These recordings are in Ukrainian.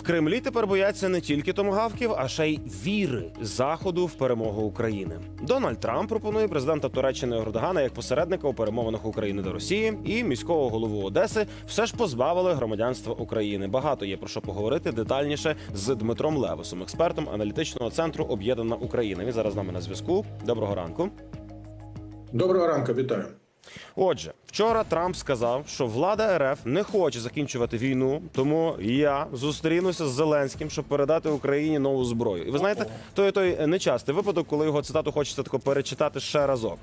В Кремлі тепер бояться не тільки томагавків, а ще й віри заходу в перемогу України. Дональд Трамп пропонує президента Туреччини Ердогана як посередника у перемовинах України до Росії і міського голову Одеси все ж позбавили громадянства України. Багато є про що поговорити детальніше з Дмитром Левосом, експертом аналітичного центру Об'єднана Україна. Він зараз з нами на зв'язку. Доброго ранку. Доброго ранку, вітаю. Отже, вчора Трамп сказав, що влада РФ не хоче закінчувати війну, тому я зустрінуся з Зеленським, щоб передати Україні нову зброю. І ви знаєте, той той нечастий випадок, коли його цитату хочеться тако перечитати ще разок.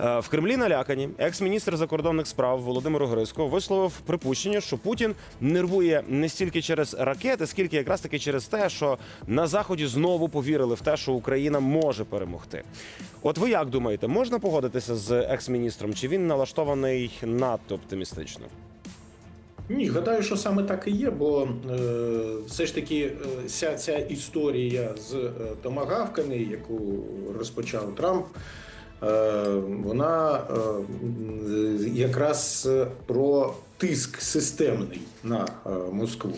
Е, В Кремлі налякані екс-міністр закордонних справ Володимир Огризко висловив припущення, що Путін нервує не стільки через ракети, скільки якраз таки через те, що на заході знову повірили в те, що Україна може перемогти. От ви як думаєте, можна погодитися з екс-міністром? Чи він налаштований надто оптимістично? Ні, гадаю, що саме так і є, бо е, все ж таки е, вся ця історія з е, томагавками, яку розпочав Трамп, е, вона е, якраз е, про тиск системний на е, Москву.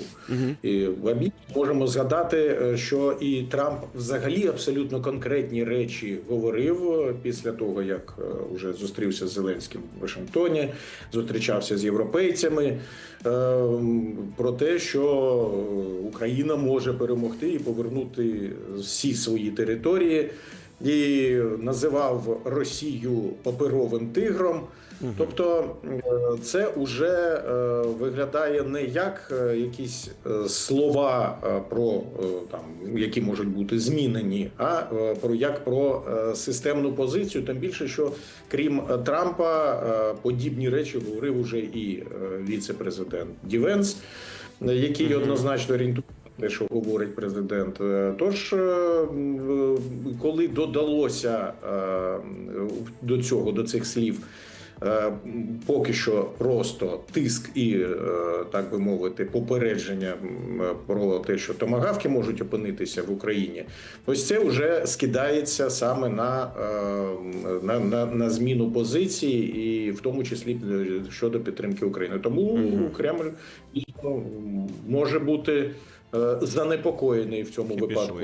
І в обід можемо згадати, е, що і Трамп взагалі абсолютно конкретні речі говорив е, після того, як вже зустрівся з Зеленським в Вашингтоні, зустрічався з європейцями про те, що Україна може перемогти і повернути всі свої території. І називав Росію паперовим тигром. Тобто е, це вже е, виглядає не як е, якісь слова про там, які можуть бути змінені, а про як про системну позицію. Тим більше, що крім Трампа, подібні речі говорив уже і віце-президент Дівенс, який Мгм. однозначно орієнтує. Те, що говорить президент, Е, тож, е, коли додалося е, до цього, до цих слів, поки що просто тиск і, так би мовити, попередження про те, що томагавки можуть опинитися в Україні, ось це вже скидається саме на, на, на, на зміну позиції, і в тому числі щодо підтримки України. Тому Мгм. Кремль дійсно може бути занепокоєний в цьому випадку.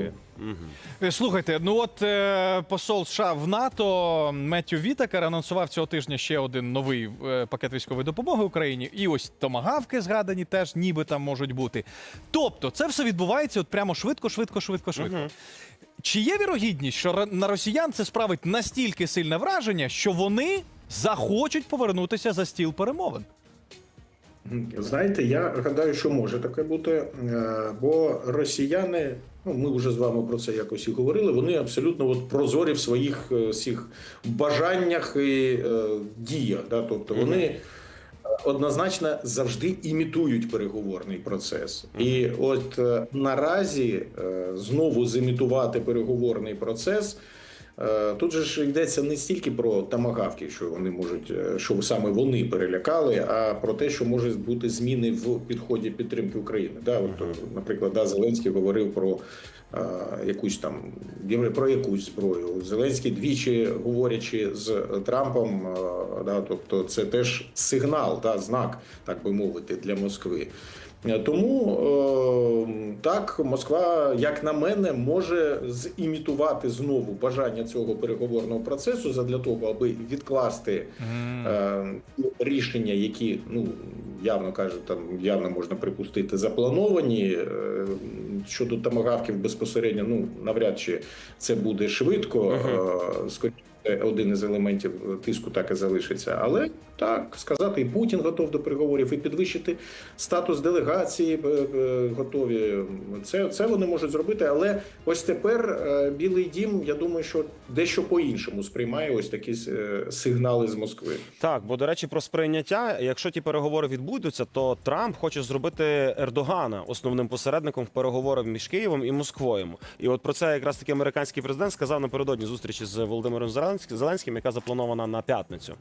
Е, Слухайте, ну от е, посол США в НАТО Меттю Вітакер анонсував цього тижня ще один новий е, пакет військової допомоги Україні. І ось томагавки згадані теж ніби там можуть бути. Тобто, це все відбувається от прямо швидко, швидко, швидко, швидко. Мгм. Чи є вірогідність, що на росіян це справить настільки сильне враження, що вони захочуть повернутися за стіл перемовин? Знаєте, я гадаю, що може таке бути, е, бо росіяни, ну ми вже з вами про це якось і говорили. Вони абсолютно от прозорі в своїх е, всіх бажаннях і е, діях. Да? Тобто вони однозначно завжди імітують переговорний процес. І от наразі знову зімітувати переговорний процес. Е, Тут же ж йдеться не стільки про тамагавки, що вони можуть, е, що саме вони перелякали, а про те, що можуть бути зміни в підході підтримки України. Да, от, е, наприклад, да, Зеленський говорив про е, якусь там про якусь зброю. Зеленський двічі говорячи з Трампом, е, да, тобто це теж сигнал, да, знак, так би мовити, для Москви. Тому е, так Москва, як на мене, може зімітувати знову бажання цього переговорного процесу задля того, аби відкласти е, рішення, які ну явно кажуть, там явно можна припустити, заплановані е, щодо тамагавків безпосередньо. Ну навряд чи це буде швидко. Е, скоріше, один із елементів тиску так і залишиться. Але так сказати, і Путін готов до переговорів, і підвищити статус делегації е, е, готові. Це, це вони можуть зробити. Але ось тепер е, Білий Дім, я думаю, що дещо по-іншому сприймає ось такі е, сигнали з Москви. Так, бо до речі, про сприйняття, якщо ті переговори відбудуться, то Трамп хоче зробити Ердогана основним посередником в переговорах між Києвом і Москвою. І от про це якраз таки американський президент сказав напередодні зустрічі з Володимиром Зеленським- Зеленським, яка запланована на п'ятницю.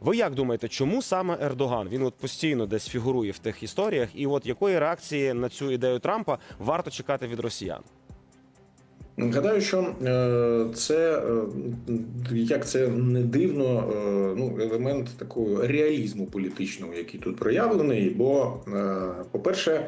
Ви як думаєте, чому саме Ердоган? Він от постійно десь фігурує в тих історіях, і от якої реакції на цю ідею Трампа варто чекати від росіян? Гадаю, що е, це е, як це не дивно, е, ну елемент такого реалізму політичного, який тут проявлений. Бо, е, по-перше,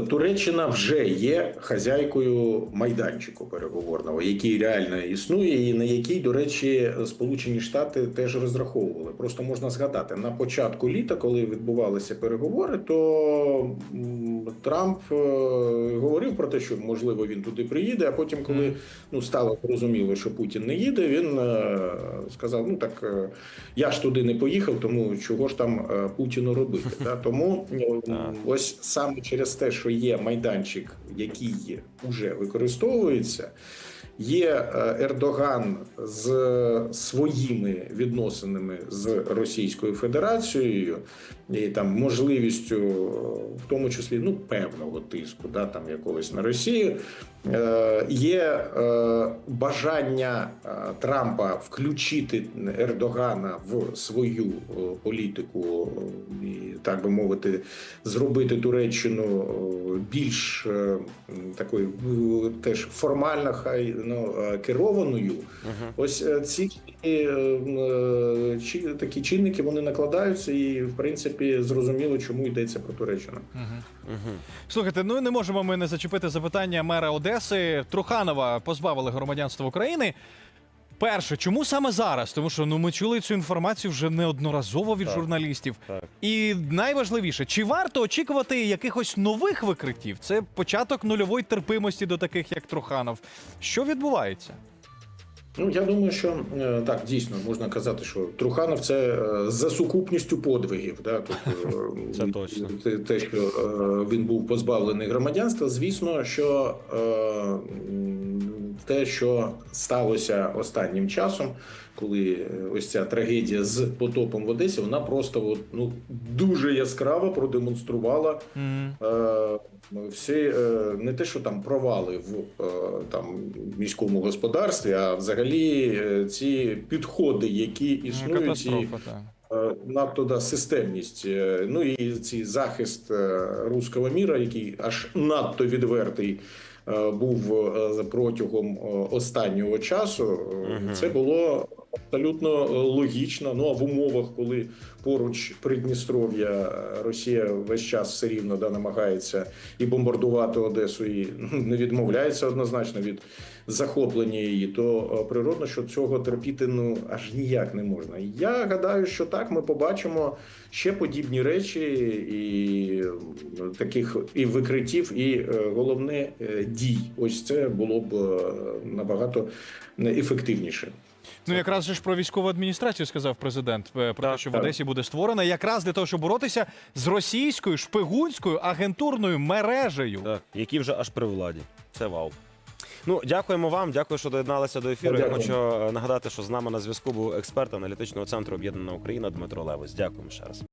Туреччина вже є хазяйкою майданчику переговорного, який реально існує, і на який, до речі, Сполучені Штати теж розраховували. Просто можна згадати на початку літа, коли відбувалися переговори, то Трамп е, говорив про те, що можливо він туди приїде. А потім, коли ну стало зрозуміло, що Путін не їде, він е, сказав: ну так е, я ж туди не поїхав, тому чого ж там Путіну робити? Тому ось саме через те, що є майданчик, який вже використовується. Є е, Ердоган з своїми відносинами з Російською Федерацією і там можливістю, е, в тому числі ну певного тиску, да там якогось на Росію. Е, Є бажання Трампа включити Ердогана в свою політику і так би мовити, зробити Туреччину більш такою теж формально хай ну, е, керованою. Ось е, ці е, чи, такі чинники вони накладаються, і в принципі зрозуміло, чому йдеться про Туреччину. Слухайте, ну не можемо ми не зачепити запитання мера Одеси. Труханова позбавили громадянства України. Перше, чому саме зараз? Тому що ну ми чули цю інформацію вже неодноразово від Так, журналістів. так. І найважливіше, чи варто очікувати якихось нових викриттів? Це початок нульової терпимості до таких, як Труханов. Що відбувається? Ну я думаю, що е, так дійсно можна казати, що Труханов це е, за сукупністю подвигів. Да? Тобто, е, Це точно. те- те, що е, він був позбавлений громадянства. Звісно, що е, те, що сталося останнім часом, коли е, ось ця трагедія з потопом в Одесі, вона просто от, ну дуже яскраво продемонструвала. Е, всі е, не те, що там провали в е, там міському господарстві, а взагалі е, ці підходи, які існують, і Катастрофа, так. е, надто да, системність. е, Ну і цей захист руського міра, який аж надто відвертий. Е, Був е, протягом е, останнього часу, це було абсолютно е, логічно. Ну а в умовах, коли поруч Придністров'я е, Росія весь час все рівно да, намагається і бомбардувати Одесу, і не відмовляється однозначно від захоплення її, то е, природно, що цього терпіти ну аж ніяк не можна. Я гадаю, що так ми побачимо ще подібні речі, і таких і викриттів, і головне дій. Ось це було б набагато ефективніше. Ну, якраз же ж про військову адміністрацію сказав президент е, про те, Так, що в. Одесі буде створена якраз для того, щоб боротися з російською шпигунською агентурною мережею. Так, які вже аж при владі. Це вау. Ну, дякуємо вам, дякую, що доєдналися до ефіру. Я хочу е, нагадати, що з нами на зв'язку був експерт аналітичного центру Об'єднана Україна Дмитро Левось. Дякуємо ще раз.